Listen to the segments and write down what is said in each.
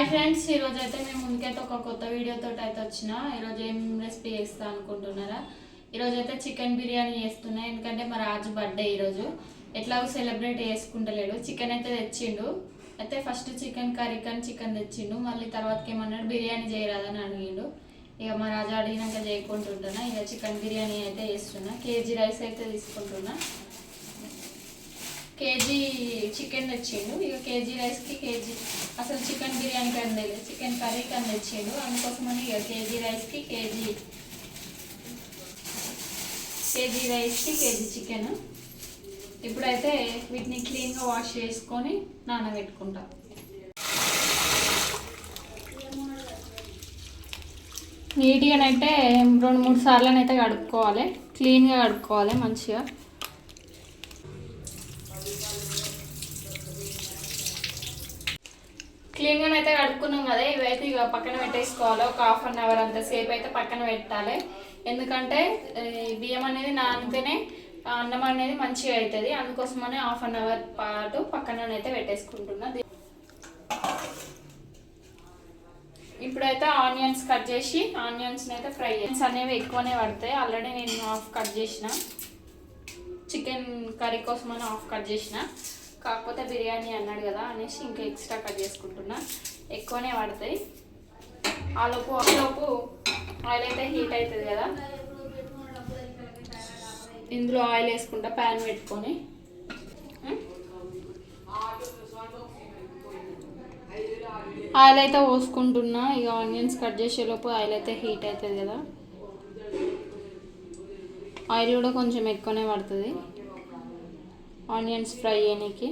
Hi friends ఈరోజు అయితే మేము ముందుకైతే ఒక కొత్త వీడియోతో అయితే వచ్చిన. ఈరోజు ఏం రెసిపీ చేస్తా అనుకుంటున్నారా? ఈరోజు అయితే చికెన్ బిర్యానీ చేస్తున్నా ఎందుకంటే మా రాజు బర్త్డే ఈరోజు ఎట్లాగో సెలబ్రేట్ చేసుకుంటలేడు. చికెన్ అయితే తెచ్చిండు. అయితే ఫస్ట్ చికెన్ కర్రీ కానీ చికెన్ తెచ్చిండు. మళ్ళీ తర్వాతకి ఏమన్నాడు బిర్యానీ చేయరాదని అడిగిండు. ఇక మా రాజు అడిగినాక చేయకుంటుంటున్నా. ఇక చికెన్ బిర్యానీ అయితే చేస్తున్నా. కేజీ రైస్ అయితే తీసుకుంటున్నా. కేజీ చికెన్ తెచ్చిండు. ఇక కేజీ రైస్కి కేజీ అసలు చికెన్ బిర్యానీ కన్నా తెలియదు చికెన్ కర్రీ కన్నా తెచ్చిండు. అందుకోసమని ఇక కేజీ రైస్కి కేజీ కేజీ రైస్కి కేజీ చికెన్. ఇప్పుడైతే వీటిని క్లీన్గా వాష్ చేసుకొని నానబెట్టుకుంటా. నీట్గానైతే రెండు మూడు సార్లనైతే కడుక్కోవాలి. క్లీన్గా కడుక్కోవాలి మంచిగా. క్లీన్గా అయితే కడుక్కున్నాం కదా ఇవైతే ఇక పక్కన పెట్టేసుకోవాలి. ఒక హాఫ్ అన్ అవర్ అంత సేపు అయితే పక్కన పెట్టాలి. ఎందుకంటే బియ్యం అనేది నానితేనే అన్నం అనేది మంచిగా అవుతుంది. అందుకోసమనే హాఫ్ అన్ అవర్ పాటు పక్కననైతే పెట్టేసుకుంటున్నా. ఇప్పుడైతే ఆనియన్స్ కట్ చేసి ఆనియన్స్ అయితే ఫ్రై ఆనియన్స్ అనేవి ఎక్కువనే పడతాయి. ఆల్రెడీ నేను హాఫ్ కట్ చేసిన. చికెన్ కర్రీ కోసమని హాఫ్ కట్ చేసిన. కాకపోతే బిర్యానీ అన్నాడు కదా అనేసి ఇంకా ఎక్స్ట్రా కట్ చేసుకుంటున్నా. ఎక్కువనే పడతాయి. ఆలోపు ఆలోపు ఆయిల్ అయితే హీట్ అవుతుంది కదా. ఇందులో ఆయిల్ వేసుకుంటా ప్యాన్ పెట్టుకొని. ఆయిల్ అయితే పోసుకుంటున్నా. ఇక ఆనియన్స్ కట్ చేసేలోపు ఆయిల్ అయితే హీట్ అవుతుంది కదా. ఆయిల్ కూడా కొంచెం ఎక్కువనే పడుతుంది. ఆనియన్స్ ఫ్రై చేయడానికి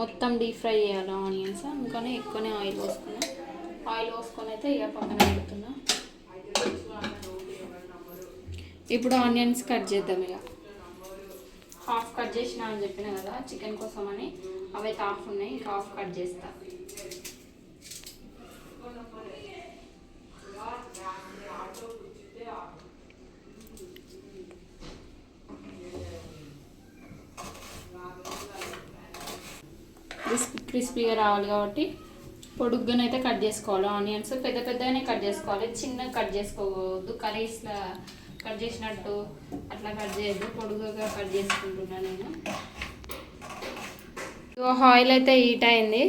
మొత్తం డీప్ ఫ్రై చేయాలి ఆనియన్స్. అందుకని ఎక్కువనే ఆయిల్ పోసుకున్నా. ఆయిల్ పోసుకొని అయితే ఇక పక్కన పెడుతున్నా. ఇప్పుడు ఆనియన్స్ కట్ చేద్దాం ఇక. హాఫ్ కట్ చేసిన అని చెప్పిన కదా చికెన్ కోసం అని అవైతే హాఫ్ ఉన్నాయి ఇంకా హాఫ్ కట్ చేస్తా. క్రిస్పీగా రావాలి కాబట్టి పొడుగ్గానైతే కట్ చేసుకోవాలి. ఆనియన్స్ పెద్ద పెద్దగానే కట్ చేసుకోవాలి. చిన్నగా కట్ చేసుకోవద్దు. కర్రీస్లా కట్ చేసినట్టు అట్లా కట్ చేయొద్దు. పొడుగుగా కట్ చేసుకుంటున్నా నేను. ఇక ఆయిల్ అయితే హీట్ అయింది.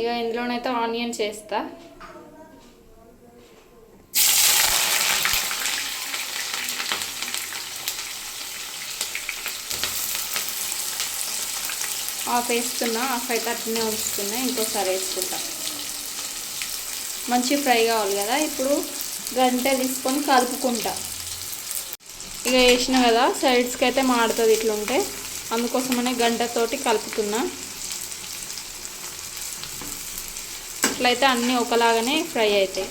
ఇక ఇందులోనైతే ఆనియన్స్ వేస్తా హాఫ్ వేస్తున్నా హాఫ్ అయితే అట్లనే ఉంచుతున్నా ఇంకోసారి వేసుకుంటా. మంచి ఫ్రై కావాలి కదా ఇప్పుడు గంట తీసుకొని కలుపుకుంటా. ఇక వేసిన కదా సైడ్స్కి అయితే మాడుతుంది ఇట్లుంటే అందుకోసమనే గంటతోటి కలుపుతున్నా. ఇట్లయితే అన్నీ ఒకలాగానే ఫ్రై అవుతాయి.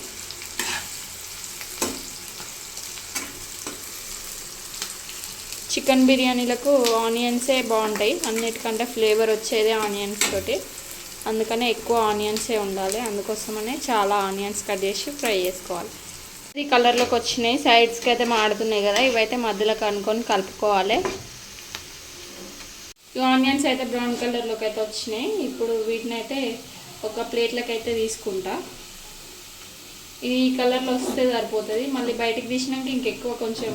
చికెన్ బిర్యానీలకు ఆనియన్సే బాగుంటాయి. అన్నిటికంటే ఫ్లేవర్ వచ్చేదే ఆనియన్స్ తోటి. అందుకనే ఎక్కువ ఆనియన్సే ఉండాలి. అందుకోసమనే చాలా ఆనియన్స్ కట్ చేసి ఫ్రై చేసుకోవాలి. ఇది కలర్లోకి వచ్చినాయి. సైడ్స్కి అయితే మాడుతున్నాయి కదా. ఇవైతే మధ్యలో కనుక్కొని కలుపుకోవాలి. ఈ ఆనియన్స్ అయితే బ్రౌన్ కలర్లోకి అయితే వచ్చినాయి. ఇప్పుడు వీటిని అయితే ఒక ప్లేట్లోకి అయితే తీసుకుంటా. ఈ కలర్లో వస్తే సరిపోతుంది. మళ్ళీ బయటికి తీసినాక ఇంకెక్కువ కొంచెం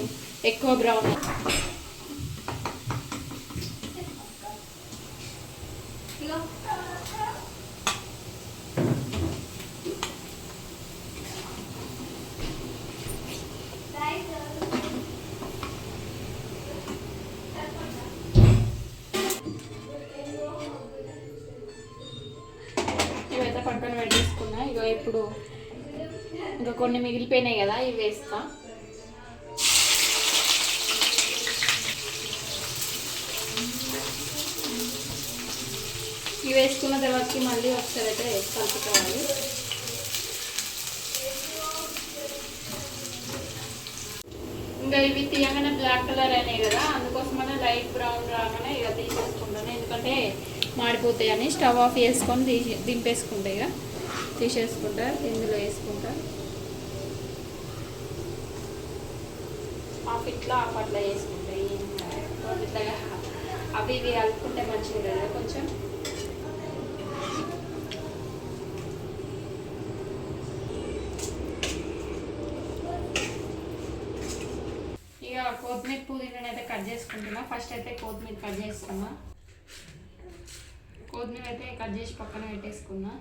ఎక్కువ బ్రౌన్ ఇవైతే పక్కన పెట్టేసుకున్నా. ఇక ఇప్పుడు ఇంకా కొన్ని మిగిలిపోయినాయి కదా ఇవి వేస్తా ఇవి వేసుకున్న తర్వాతకి మళ్ళీ ఒకసారి అయితే కలుపుకోవాలి. ఇంకా ఇవి తీయగానే బ్లాక్ కలర్ అయినాయి కదా అందుకోసమనే లైట్ బ్రౌన్ రాగానే ఇక తీసేసుకుంటాను. ఎందుకంటే మాడిపోతాయని స్టవ్ ఆఫ్ చేసుకొని తీసి దింపేసుకుంటా ఇక. తీసేసుకుంటా ఇందులో వేసుకుంటా. ఆఫ్ ఇట్లా ఆఫ్ అట్లా వేసుకుంటా. ఇట్లా అవి ఇవి కలుపుకుంటే మంచిది కదా కొంచెం. కొత్తిమీర పుదీనాని అయితే కట్ చేసుకుంటున్నా. ఫస్ట్ అయితే కొత్తిమీర కట్ చేసుకున్నా. కొత్తిమీర అయితే కట్ చేసి పక్కన పెట్టేసుకున్నా.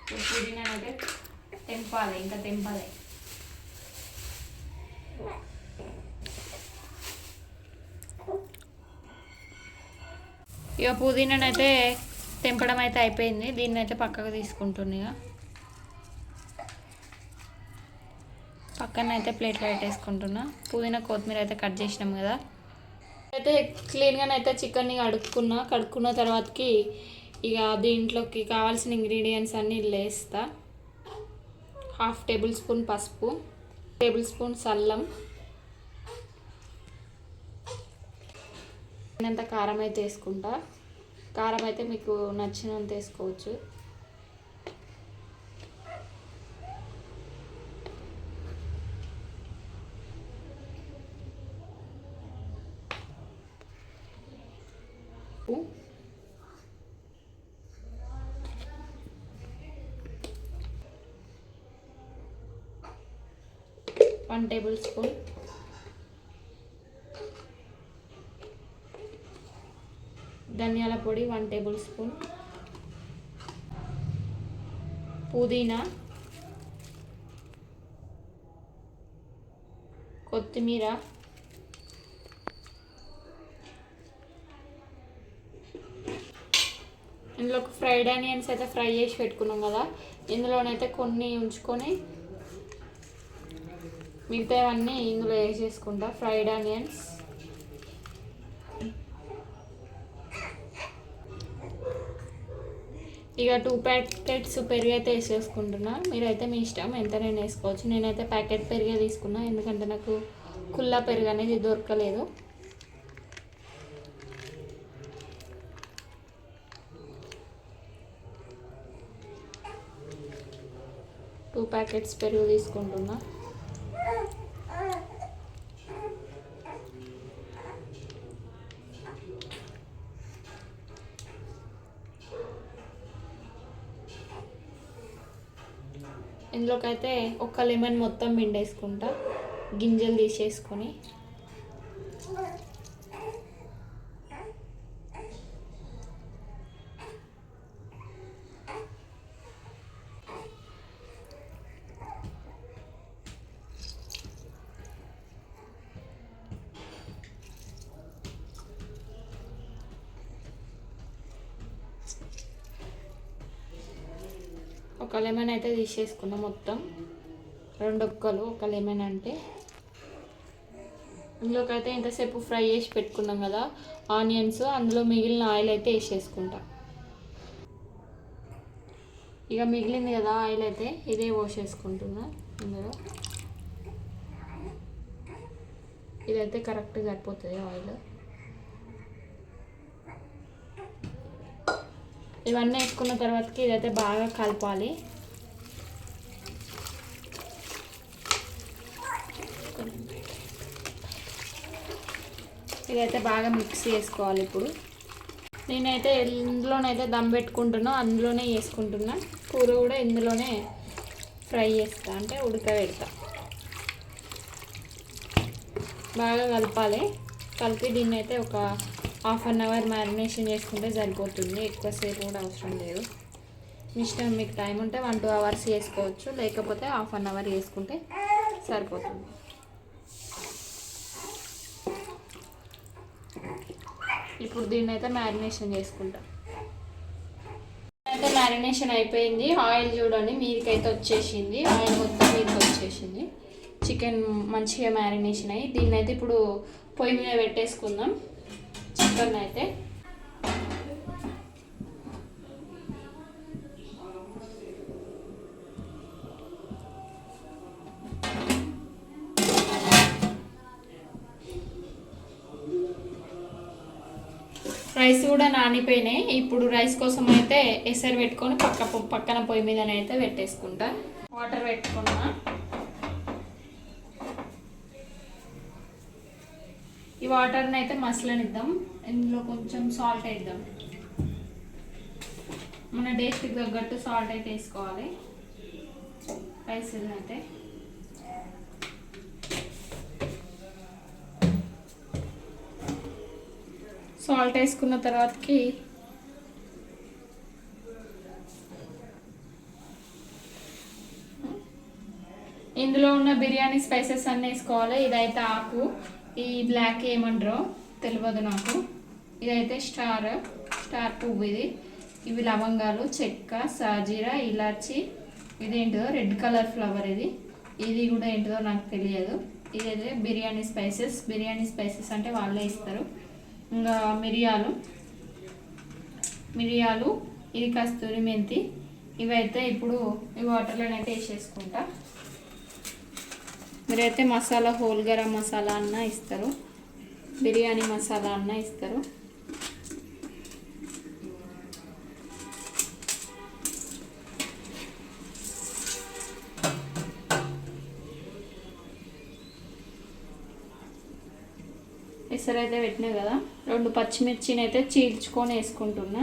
ఇప్పుడు పుదీనాని అయితే తెంపాలి ఇంకా తెంపాలి. ఇక పుదీనాని అయితే తెంపడం అయితే అయిపోయింది. దీన్ని అయితే పక్కకు తీసుకుంటుంది పక్కన అయితే ప్లేట్లో పెట్టేసుకుంటున్నా పుదీనా కొత్తిమీర అయితే కట్ చేసినాం కదా. అయితే క్లీన్గా అయితే చికెన్ని కడుక్కున్నా. కడుక్కున్న తర్వాతకి ఇక దీంట్లోకి కావాల్సిన ఇంగ్రీడియంట్స్ అన్నీ లేస్తా. హాఫ్ టేబుల్ స్పూన్ పసుపు టేబుల్ స్పూన్ సల్లం. అంత కారం అయితే వేసుకుంటా. కారం అయితే మీకు నచ్చినంత వేసుకోవచ్చు. One tablespoon. ధనియాల పొడి వన్ టేబుల్ స్పూన్. పుదీనా. కొత్తిమీర. ఇందులో ఫ్రైడ్ ఆనియన్స్ అయితే ఫ్రై చేసి పెట్టుకున్నాం కదా. ఇందులోనైతే కొన్ని ఉంచుకొని మిగతావన్నీ ఇందులో వేసేసుకుంటా. Fried onions. ఇక టూ ప్యాకెట్స్ పెరుగు అయితే వేసేసుకుంటున్నా. మీరైతే మీ ఇష్టం ఎంత నేను వేసుకోవచ్చు. నేనైతే ప్యాకెట్ పెరిగే తీసుకున్నా ఎందుకంటే నాకు కుల్లా పెరుగు అనేది దొరకలేదు. టూ ప్యాకెట్స్ పెరుగు తీసుకుంటున్నా. ఇందులోకి అయితే ఒక లెమన్ మొత్తం పిండేసుకుంటా. గింజలు తీసేసుకొని. ఒక లెమన్ అయితే తీసేసుకున్నాం మొత్తం. రెండు ఒక్కలు ఒక లెమన్ అంటే. ఇందులోకి అయితే ఇంతసేపు ఫ్రై చేసి పెట్టుకున్నాం కదా ఆనియన్స్ అందులో మిగిలిన ఆయిల్ అయితే వేసేసుకుంటా. ఇక మిగిలింది కదా ఆయిల్ అయితే ఇదే పోసేసుకుంటున్నా ఇందులో. ఇదైతే కరెక్ట్ సరిపోతుంది ఆయిల్. ఇవన్నీ వేసుకున్న తర్వాతకి ఇదైతే బాగా కలపాలి. ఇదైతే బాగా మిక్స్ చేసుకోవాలి ఇప్పుడు. నేనైతే ఇందులోనైతే దమ్ పెట్టుకుంటున్నా అందులోనే వేసుకుంటున్నా. కూర కూడా ఇందులోనే ఫ్రై చేస్తా అంటే ఉడకబెడతా బాగా కలపాలి. కలిపి దీన్ని అయితే ఒక హాఫ్ అన్ అవర్ మ్యారినేషన్ చేసుకుంటే సరిపోతుంది. ఎక్కువసేపు కూడా అవసరం లేదు. మీ ఇష్టం మీకు టైం ఉంటే వన్ టూ అవర్స్ చేసుకోవచ్చు. లేకపోతే హాఫ్ అన్ అవర్ చేసుకుంటే సరిపోతుంది. ఇప్పుడు దీన్ని అయితే మ్యారినేషన్ చేసుకుంటాం. అయితే మ్యారినేషన్ అయిపోయింది. ఆయిల్ చూడండి మీదకైతే వచ్చేసింది. ఆయిల్ మొత్తం మీదకి వచ్చేసింది. చికెన్ మంచిగా మ్యారినేషన్ అయ్యి దీన్ని అయితే ఇప్పుడు పొయ్యి మీద పెట్టేసుకుందాం. చికెన్ అయితే రైస్ కూడా నానిపోయినాయి. ఇప్పుడు రైస్ కోసం అయితే ఎసరు పెట్టుకొని పక్క పక్కన పొయ్యి మీద అయితే పెట్టేసుకుంటా. వాటర్ పెట్టుకున్నా. ఈ వాటర్ని అయితే మసలనిద్దాం. ఇందులో కొంచెం సాల్ట్ వేద్దాం. మన టేస్ట్కి తగ్గట్టు సాల్ట్ అయితే వేసుకోవాలి. రైస్ని అయితే సాల్ట్ వేసుకున్న తర్వాతకి ఇందులో ఉన్న బిర్యానీ స్పైసెస్ అన్నీ వేసుకోవాలి. ఇదైతే ఆకు. ఈ బ్లాక్ ఏమంటారు? తెలియదు నాకు. ఇదైతే స్టార్ స్టార్ పువ్వు ఇది. ఇవి లవంగాలు చెక్క సాజీరా ఇలాచి. ఇదేంటిదో రెడ్ కలర్ ఫ్లవర్ ఇది. ఇది కూడా ఏంటిదో నాకు తెలియదు. ఇదైతే బిర్యానీ స్పైసెస్. బిర్యానీ స్పైసెస్ అంటే వాళ్ళే ఇస్తారు. ఇంకా మిరియాలు. మిరియాలు ఇది కస్తూరి మెంతి. ఇవైతే ఇప్పుడు ఈ వాటర్లోనైతే వేసేసుకుంటా. మీరైతే మసాలా హోల్ గరం మసాలా అన్న ఇస్తారు. బిర్యానీ మసాలా అన్న ఇస్తారు. ఎసరైతే పెట్టినా కదా? రెండు పచ్చిమిర్చిని అయితే చీల్చుకొని వేసుకుంటున్నా.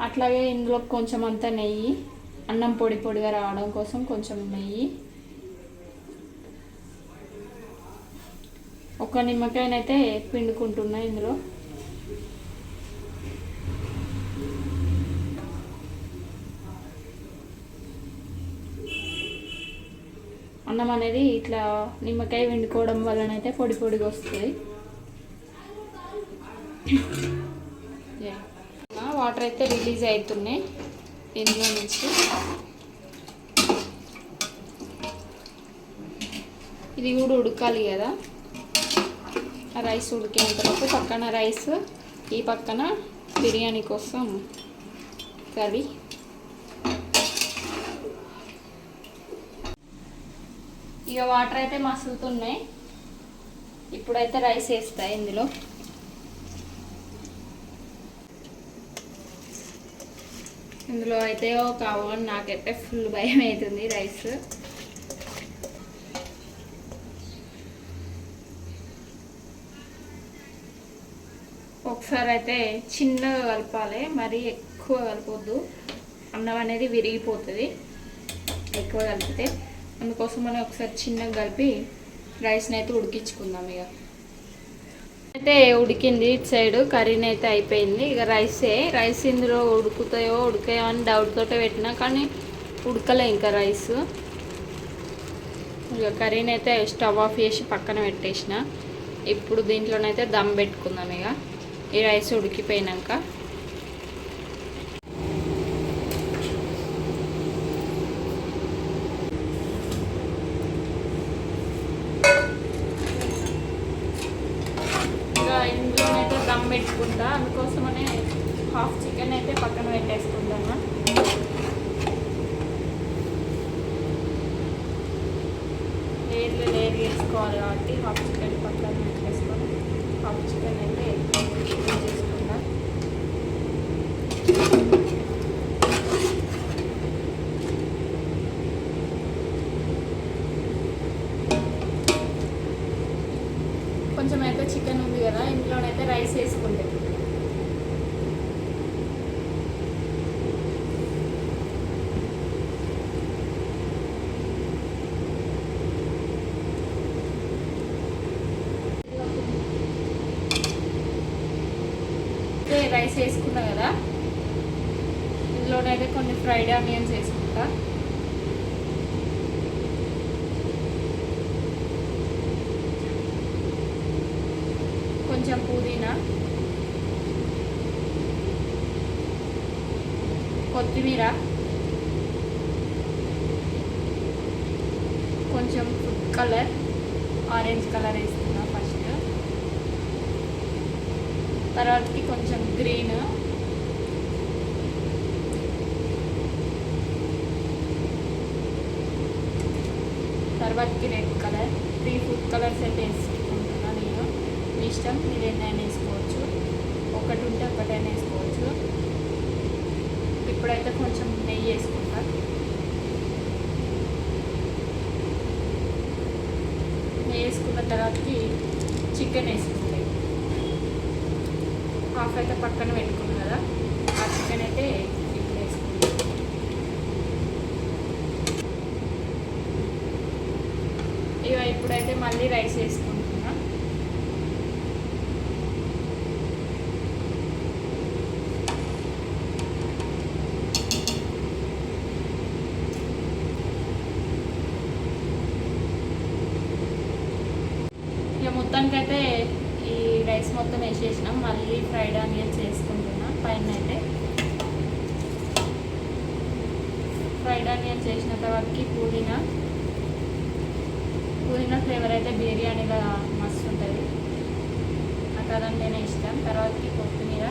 అట్లాగే ఇందులో కొంచెం అంతా నెయ్యి అన్నం పొడి పొడిగా రావడం కోసం కొంచెం నెయ్యి. ఒక నిమ్మకాయనైతే పిండుకుంటున్నా ఇందులో. అన్నం అనేది ఇట్లా నిమ్మకాయ వండుకోవడం వల్లనైతే పొడి పొడిగా వస్తుంది. వాటర్ అయితే రిలీజ్ అవుతున్నాయి ఇందులో నుంచి. ఇది కూడా ఉడకాలి కదా. రైస్ ఉడికేంత పక్కన రైస్ ఈ పక్కన బిర్యానీ కోసం కర్రీ. ఇక వాటర్ అయితే మసులుతున్నాయి. ఇప్పుడైతే రైస్ వేస్తాయి ఇందులో. ఇందులో అయితే ఒక అవన్ నాకైతే ఫుల్ భయం అవుతుంది రైస్. ఒకసారి అయితే చిన్నగా కలపాలి మరీ ఎక్కువ కలపొద్దు. అన్నం అనేది విరిగిపోతుంది. ఎక్కువ కలిపితే అందుకోసం మనం ఒకసారి చిన్నగా కలిపి రైస్ని అయితే ఉడికించుకుందాం ఇక. అయితే ఉడికింది ఇటు సైడ్ కర్రీని అయితే అయిపోయింది. ఇక రైసే రైస్ ఇందులో ఉడుకుతాయో ఉడికాయో అని డౌట్ తోటే పెట్టినా కానీ ఉడకలే ఇంకా రైస్. ఇక కర్రీని అయితే స్టవ్ ఆఫ్ చేసి పక్కన పెట్టేసిన. ఇప్పుడు దీంట్లోనైతే దమ్ పెట్టుకుందాం ఇక. ఈ రైస్ ఉడికిపోయినాక. ఇంకా ఇందులోనైతే దమ్ పెట్టుకుంటా. అందుకోసమనే హాఫ్ చికెన్ అయితే పక్కన పెట్టేసుకుంటాను. లేర్లు లేయర్ వేసుకోవాలి కాబట్టి హాఫ్ చికెన్ పక్కన పెట్టేసుకొని హాఫ్ చికెన్ అయితే చేసుకుంటా కొంచెం అయితే చికెన్ ఉంది కదా ఇంట్లోనైతే రైస్ వేసుకుంటాం అయితే రైస్ వేసుకున్నా కదా ఇందులోనైతే కొన్ని ఫ్రైడ్ ఆనియన్స్ వేసుకుంటా కొంచెం పుదీనా. కొత్తిమీర. కొంచెం ఫుడ్ కలర్ ఆరెంజ్ కలర్ వేస్తున్నా ఫస్ట్ తర్వాతకి కొంచెం గ్రీన్ వాటికి red colour three food colours అయితే వేసుకుంటున్నాను నేను. మీ ఇష్టం మీరు ఎన్నైనా వేసుకోవచ్చు. ఒకటి ఉంటే ఒకటైనా వేసుకోవచ్చు. ఇప్పుడైతే కొంచెం నెయ్యి వేసుకుంటా. నెయ్యి వేసుకున్న తర్వాతకి చికెన్ వేసుకుంటాయి హాఫ్ అయితే పక్కన పెట్టుకున్నాం కదా. ఆ చికెన్ అయితే మళ్ళీ రైస్ వేసుకుంటున్నా. ఇక మొత్తానికైతే ఈ రైస్ మొత్తం వేసేసినాం. మళ్ళీ ఫ్రైడ్ ఆనియన్స్ వేసుకుంటున్నా. పైన అయితే ఫ్రైడ్ ఆనియన్స్ వేసిన తర్వాతకి పూదీనా. పుదీనా ఫ్లేవర్ అయితే బిర్యానీలో మస్తు ఉంటుంది. నాకు అదంటేనే ఇష్టం. తర్వాతకి కొత్తిమీర.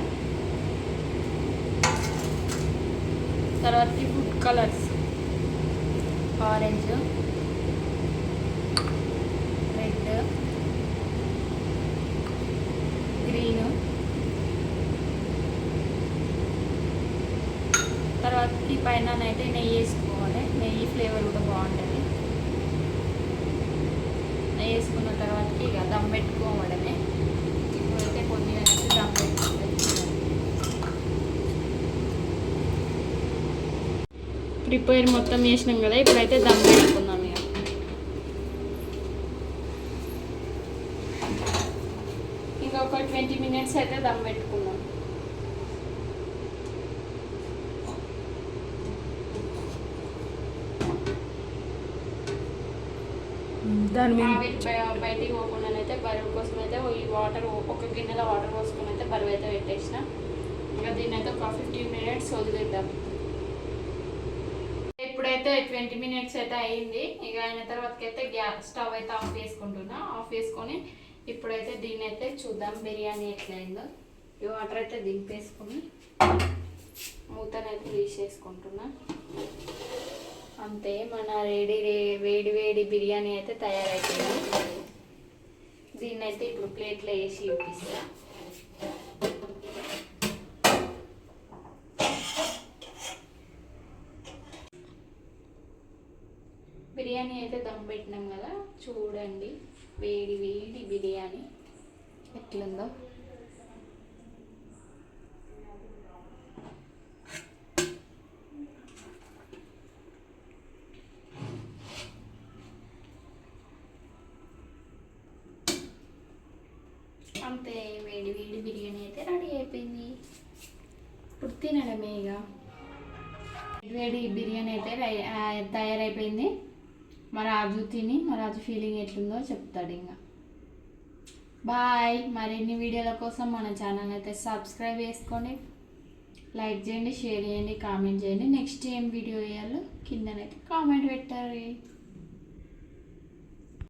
తర్వాతకి food colours orange red green తర్వాతకి పైన అయితే నెయ్యి వేసుకుంటాను నెయ్యి ఫ్లేవర్ కూడా బాగుంటుంది నెయ్యి వేసుకున్న తర్వాతకి ఇక దమ్ పెట్టుకోవడమే ఇప్పుడైతే కొద్దిగా అయితే దమ్ పెట్టుకోవాలి ప్రిపేర్ మొత్తం చేసినాం కదా ఇప్పుడైతే దమ్ పెట్టుకుందాం ఇక. ఇంకొక ట్వంటీ మినిట్స్ అయితే దమ్ పెట్టుకుందాం. దాని మీద బయటికి పోకుండా అయితే బరువు కోసం అయితే ఈ వాటర్ ఒక గిన్నెలో వాటర్ పోసుకొని అయితే బరువు అయితే పెట్టేసిన. ఇంకా దీన్ని అయితే ఒక ఫిఫ్టీన్ మినిట్స్ వదిలేద్దాం అయితే ట్వంటీ మినిట్స్ అయితే అయింది. ఇక అయిన తర్వాతకి అయితే గ్యాస్ స్టవ్ అయితే ఆఫ్ చేసుకుంటున్నా. ఆఫ్ చేసుకొని ఇప్పుడైతే దీన్ని అయితే చూద్దాం బిర్యానీ ఎట్లయిందో. ఈ వాటర్ అయితే దింపేసుకొని మూతనైతే తీసేసుకుంటున్నా. అంతే మన రెడీ వేడి వేడి బిర్యానీ అయితే తయారైపోయింది. దీన్నైతే ఇప్పుడు ప్లేట్లో వేసి చూపిస్తాను బిర్యానీ అయితే దమ్ పెట్టినాం కదా చూడండి వేడి వేడి బిర్యానీ ఎట్లుందో అంతే వేడి వేడి బిర్యానీ అయితే రెడీ అయిపోయింది. ఇప్పుడు తినడమే ఇక. వేడి బిర్యానీ అయితే తయారైపోయింది. మా రాజు తిని మా రాజు ఫీలింగ్ ఎట్లుందో చెప్తాడు ఇంకా బాయ్. మరిన్ని వీడియోల కోసం మన ఛానల్ అయితే సబ్స్క్రైబ్ చేసుకోండి. లైక్ చేయండి షేర్ చేయండి కామెంట్ చేయండి. నెక్స్ట్ ఏం వీడియో వేయాలో కిందనైతే కామెంట్ పెట్టారు